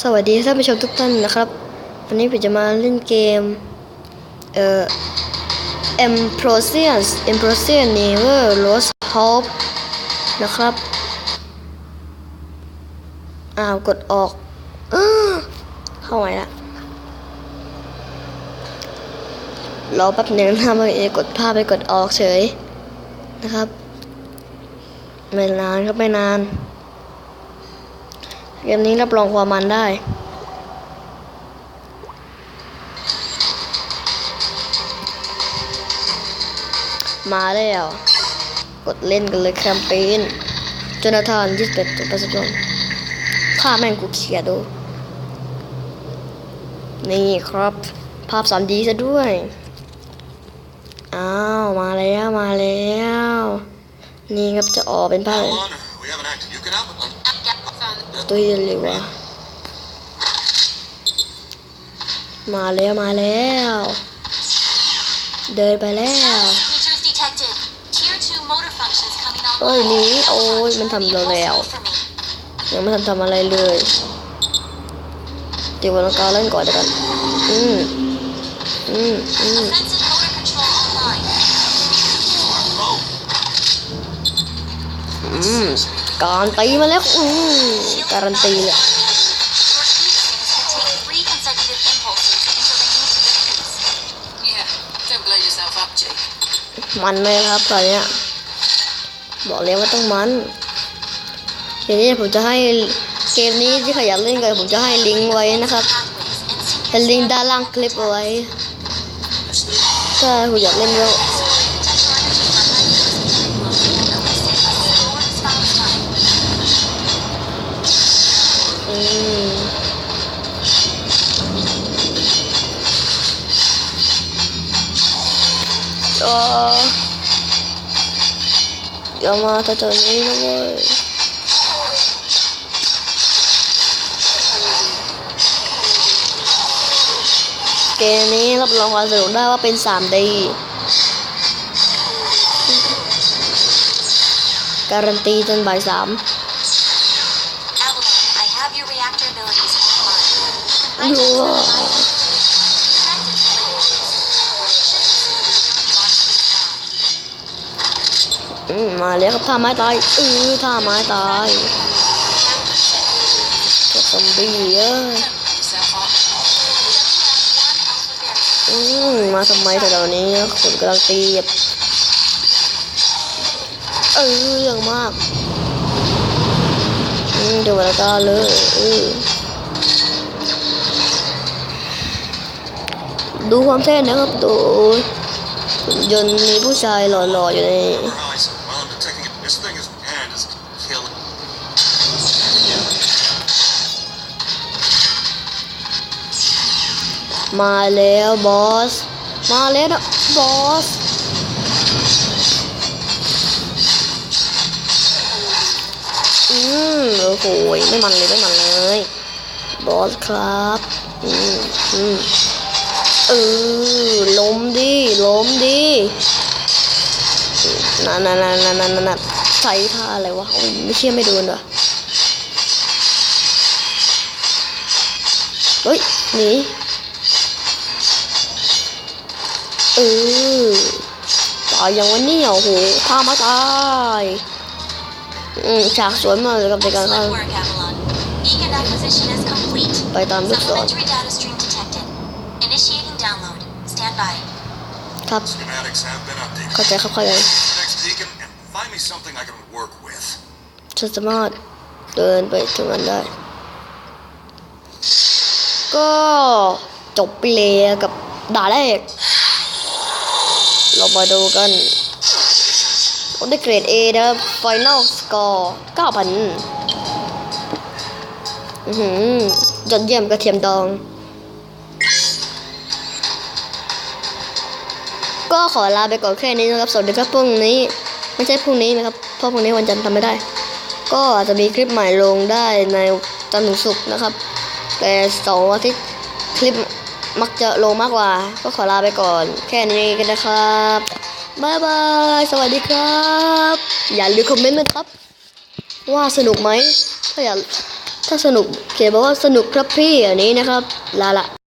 สวัสดีท่านผู้ชมทุกท่านนะครับ วันนี้ผมจะมาเล่นเกม เอ่อ Ambrosius Ambrosius Never Lost Hope นะครับ อ้าว กดออกอ้าเข้าไว้ละรอแป๊บหนึ่งนะมันจะกดภาพไปกดออกเฉยนะครับ ไม่นานครับไม่นาน เกมนี้รับรองความมันได้ มาแล้ว กดเล่นกันเลยแคมเปญจนาธาน21ตุลาคมข้าแม่งกูเขียดดู นี่ครับ ภาพ 3D ซะด้วย อ้าว มาแล้วมาแล้ว นี่ครับจะออกเป็นภาพ ตัวเย็นเลยวะมาแล้วมาแล้ว เดินไปแล้ว Signatures detected. Tier 2 motor functions coming เอ้ยนี้โอ้ยมันทำเราแล้ว ยังไม่ทันทำอะไรเลยเดี๋ยววันกาเล่นก่อนเดี๋ยวกันอืมอืมอืมอืม การตีมาแล้วอืมการันตีเลยมันเลยครับตอนเนี้ยบอกเลยว่าต้องมันทีนี้ผมจะให้เกมนี้ที่ใครอยากเล่นกันผมจะให้ลิงก์ไว้นะครับ Pathways and เป็นลิงก์ด้านล่างคลิปเอาไว้ถ้าคุณอยากเล่นก็ ก็อย่ามาแถวๆนี้นะเว้ยเกมนี้รับรองความสนุกได้ว่าเป็น 3D การันตีจนบ่ายสาม Avalon, มาแล้วครับท่าไม้ตายเออท่าไม้ตายซอมบี้เอ้ยอืมมาทำไมแถวนี้คนกำลังตีบเออเรื่องมากอืมเดี๋ยวเวลาก็เลยเออดูความเท่นะครับดูยนต์มีผู้ชายหล่อๆอยู่ใน This thing is and is killing. มาแล้วบอสมาแล้วบอสอืมโอ้โหไม่มันเลยไม่มันเลยบอสครับอืมอืมเออล้มดิล้มดินั่นนั่นนั่นนั่นนั่น นั่นใช้ท่าอะไรวะโอ้ยไม่เชื่อไม่โดนว่ะเฮ้ยหนีเออตายอย่างวันนี้โอ้โหฆ่ามาตายอืมฉากสวยมากเลยครับในการฆ่า Excellent work, Avalon. Beacon acquisition is complete. ไปตามลูกศร Supplementary data stream detected. Initiating download. Stand by. ครับ Schematics have been updated. เข้าใจครับเข้าใจ Next beacon and find me something I can work with. ฉันสามารถเดินไปถึงมันได้ ก็จบไปเลยกับด่าแรก เรามาดูกันผมได้เกรด A นะครับ Final Score 9,000อือหือยอดเยี่ยมกระเทียมดองก็ขอลาไปก่อนแค่นี้นะครับ สวัสดีครับพรุ่งนี้ ไม่ใช่พรุ่งนี้นะครับ เพราะพรุ่งนี้วันจันทร์ทำไม่ได้ ก็อาจจะมีคลิปใหม่ลงได้ในจันทร์ถึงศุกร์นะครับ แต่สองอาทิตย์คลิปมักจะลงมากกว่า ก็ขอลาไปก่อน แค่นี้กันนะครับบายบาย สวัสดีครับ อย่าลืมคอมเมนต์นะครับ ว่าสนุกไหมถ้าอยากถ้าสนุกเขียนบอกว่าสนุกครับพี่อันนี้นะครับ ลาละ